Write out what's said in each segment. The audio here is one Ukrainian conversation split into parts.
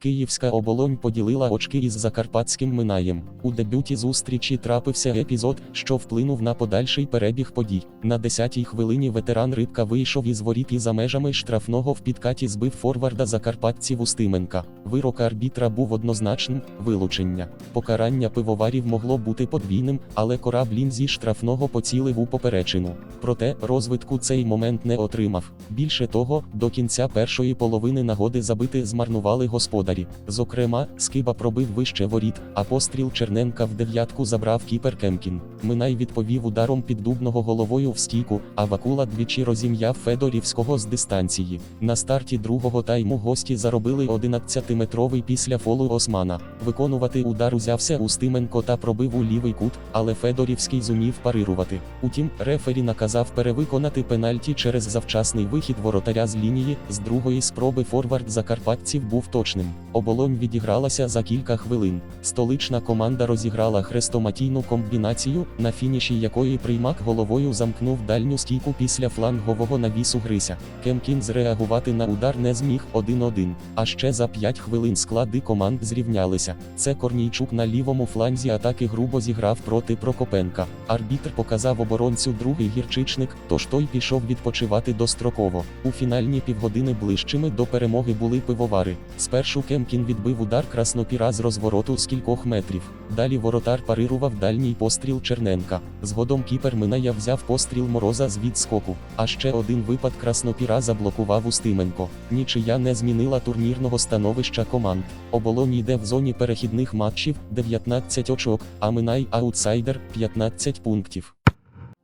Київська оболонь поділила очки із закарпатським минаєм. У дебюті зустрічі трапився епізод, що вплинув на подальший перебіг подій. На 10-й хвилині ветеран Рибка вийшов із воріт і за межами штрафного в підкаті збив форварда закарпатців Устименка. Вирок арбітра був однозначним вилучення. Покарання пивоварів могло бути подвійним, але кораблін зі штрафного поцілив у поперечину. Проте розвитку цей момент не отримав. Більше того, до кінця першої половини нагоди забити змарнували господарі. Зокрема, Скиба пробив вище воріт, а постріл Черненка в дев'ятку забрав кіпер Кемкін. Минай відповів ударом піддубного головою в стійку, а Вакула двічі розім'яв Федорівського з дистанції. На старті другого тайму гості заробили 11-метровий після фолу Османа. Виконувати удар узявся Устименко та пробив у лівий кут, але Федорівський зумів парирувати. Утім, рефері наказав перевиконати пенальті через завчасний вихід воротаря з лінії. З другої спроби форвард закарпатців був точним. Оболонь відігралася за кілька хвилин. Столична команда розіграла хрестоматійну комбінацію, на фініші якої приймак головою замкнув дальню стійку після флангового навісу Грися. Кемкін зреагувати на удар не зміг 1-1. А ще за 5 хвилин склади команд зрівнялися. Це Корнійчук на лівому фланзі атаки грубо зіграв проти Прокопенка. Арбітр показав оборонцю другий гірчичник, тож той пішов відпочивати достроково. У фінальні півгодини ближчими до перемоги були пивовари. Спершу Кемкін відбив удар краснопіра з розвороту з кількох метрів. Далі воротар парирував дальній постріл Черненка. Згодом кіпер Миная взяв постріл мороза з відскоку. А ще один випад краснопіра заблокував Устименко. Нічия не змінила турнірного становища команд. Оболонь йде в зоні перехідних матчів 19 очок, а Минай аутсайдер 15 пунктів.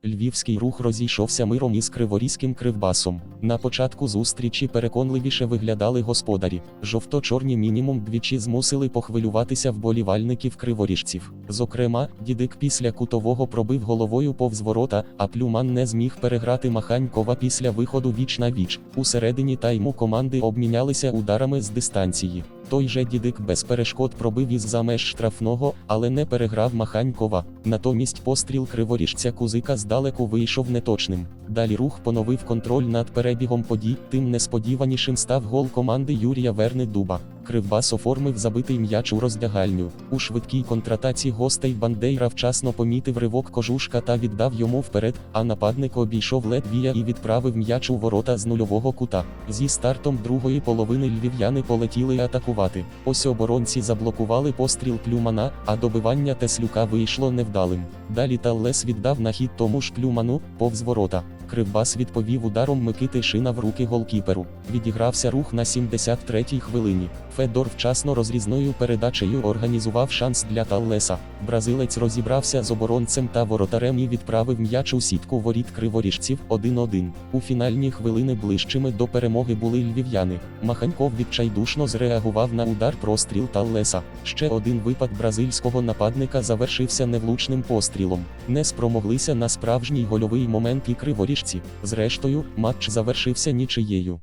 Львівський рух розійшовся миром із криворізьким кривбасом. На початку зустрічі переконливіше виглядали господарі. Жовто-чорні мінімум двічі змусили похвилюватися вболівальників криворіжців. Зокрема, дідик після кутового пробив головою повз ворота, а плюман не зміг переграти Маханькова після виходу віч на віч. У середині тайму команди обмінялися ударами з дистанції. Той же дідик без перешкод пробив із за меж штрафного, але не переграв Маханькова. Натомість постріл криворіжця Кузика здалеку вийшов неточним. Далі рух поновив контроль над перебігом подій, тим несподіванішим став гол команди Юрія Верни Дуба. Кривбас оформив забитий м'яч у роздягальню. У швидкій контратаці гостей Бандейра вчасно помітив ривок кожушка та віддав йому вперед, а нападник обійшов Ледвія і відправив м'яч у ворота з нульового кута. Зі стартом другої половини львів'яни полетіли атакувати. Ось оборонці заблокували постріл Клюмана, а добивання Теслюка вийшло невдалим. Далі Таллес віддав на хід тому ж Клюману, повз ворота. Кривбас відповів ударом Микити Шина в руки голкіперу. Відігрався рух на 73-й хвилині. Федор вчасно розрізною передачею організував шанс для Таллеса. Бразилець розібрався з оборонцем та воротарем і відправив м'яч у сітку воріт криворіжців 1-1. У фінальні хвилини ближчими до перемоги були львів'яни. Маханьков відчайдушно зреагував на удар простріл Таллеса. Ще один випад бразильського нападника завершився невлучним пострілом. Не спромоглися на справжній гольовий момент і криворіжці. Зрештою, матч завершився нічиєю.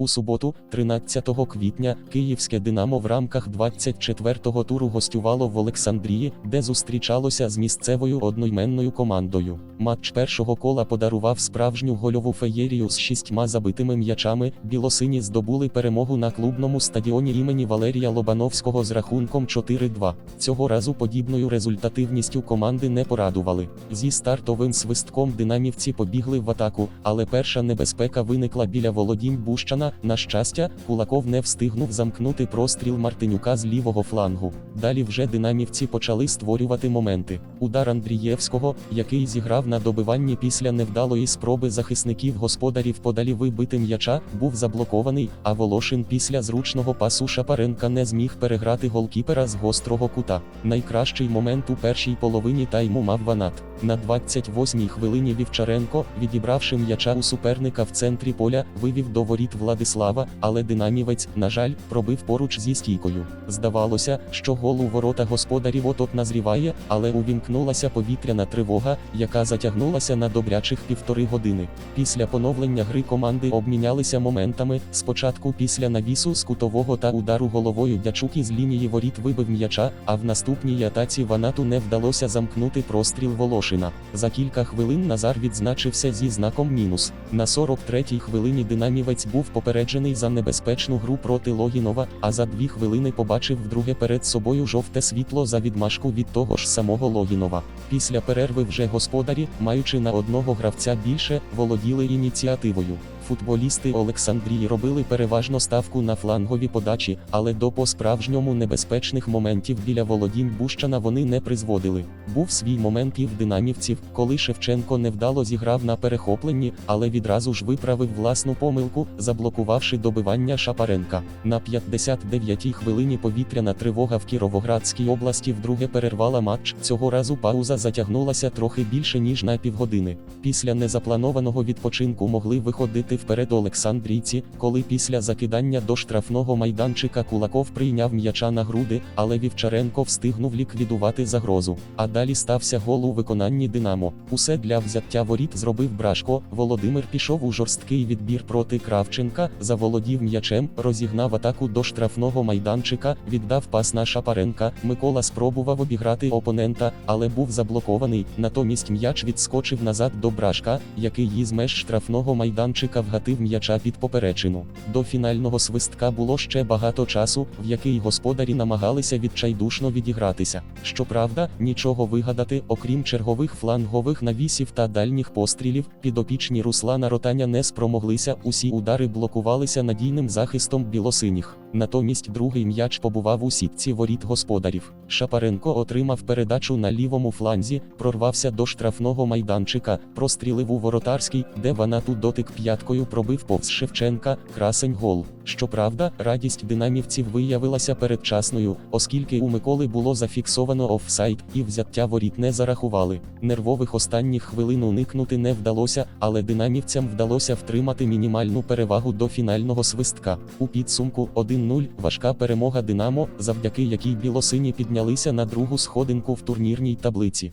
У суботу, 13 квітня, київське Динамо в рамках 24-го туру гостювало в Олександрії, де зустрічалося з місцевою одноіменною командою. Матч першого кола подарував справжню гольову феєрію з шістьма забитими м'ячами. Білосині здобули перемогу на клубному стадіоні імені Валерія Лобановського з рахунком 4-2. Цього разу подібною результативністю команди не порадували. Зі стартовим свистком динамівці побігли в атаку, але перша небезпека виникла біля володінь Бущана. На щастя, Кулаков не встигнув замкнути простріл Мартинюка з лівого флангу. Далі вже динамівці почали створювати моменти. Удар Андрієвського, який зіграв на добиванні після невдалої спроби захисників господарів подалі вибити м'яча, був заблокований, а Волошин після зручного пасу Шапаренка не зміг переграти голкіпера з гострого кута. Найкращий момент у першій половині тайму мав Ванат. На 28-й хвилині Вівчаренко, відібравши м'яча у суперника в центрі поля, вивів до воріт Влад Владислава, але динамівець, на жаль, пробив поруч зі стійкою. Здавалося, що гол у ворота господарів от-от назріває, але увімкнулася повітряна тривога, яка затягнулася на добрячих півтори години. Після поновлення гри команди обмінялися моментами. Спочатку після навісу з кутового та удару головою Дячук із лінії воріт вибив м'яча, а в наступній атаці Ванату не вдалося замкнути простріл Волошина. За кілька хвилин Назар відзначився зі знаком мінус. На 43-й хвилині динамівець був попереджений за небезпечну гру проти Логінова, а за дві хвилини побачив вдруге перед собою жовте світло за відмашку від того ж самого Логінова. Після перерви вже господарі, маючи на одного гравця більше, володіли ініціативою. Футболісти Олександрії робили переважно ставку на флангові подачі, але до по-справжньому небезпечних моментів біля володінь Бущана вони не призводили. Був свій момент і в динамівців, коли Шевченко невдало зіграв на перехопленні, але відразу ж виправив власну помилку, заблокувавши добивання Шапаренка. На 59-й хвилині повітряна тривога в Кіровоградській області вдруге перервала матч. Цього разу пауза затягнулася трохи більше ніж на півгодини. Після незапланованого відпочинку могли виходити вперед Олександрійці, коли після закидання до штрафного майданчика Кулаков прийняв м'яча на груди, але Вівчаренко встигнув ліквідувати загрозу. А далі стався гол у виконанні Динамо. Усе для взяття воріт зробив Брашко. Володимир пішов у жорсткий відбір проти Кравченка, заволодів м'ячем, розігнав атаку до штрафного майданчика, віддав пас на Шапаренка. Микола спробував обіграти опонента, але був заблокований. Натомість м'яч відскочив назад до Брашка, який із меж штрафного майданчика вгатив м'яча під поперечину. До фінального свистка було ще багато часу, в який господарі намагалися відчайдушно відігратися. Щоправда, нічого вигадати, окрім чергових флангових навісів та дальніх пострілів, підопічні Руслана Ротаня не спромоглися, усі удари блокувалися надійним захистом білосиніх. Натомість другий м'яч побував у сітці воріт господарів. Шапаренко отримав передачу на лівому фланзі, прорвався до штрафного майданчика, прострілив у воротарський, де Ванату дотик п'яткою пробив повз Шевченка, красень гол. Щоправда, радість динамівців виявилася передчасною, оскільки у Миколи було зафіксовано офсайд, і взяття воріт не зарахували. Нервових останніх хвилин уникнути не вдалося, але динамівцям вдалося втримати мінімальну перевагу до фінального свистка. У підсумку 1-0 важка перемога Динамо, завдяки якій білосині піднялися на другу сходинку в турнірній таблиці.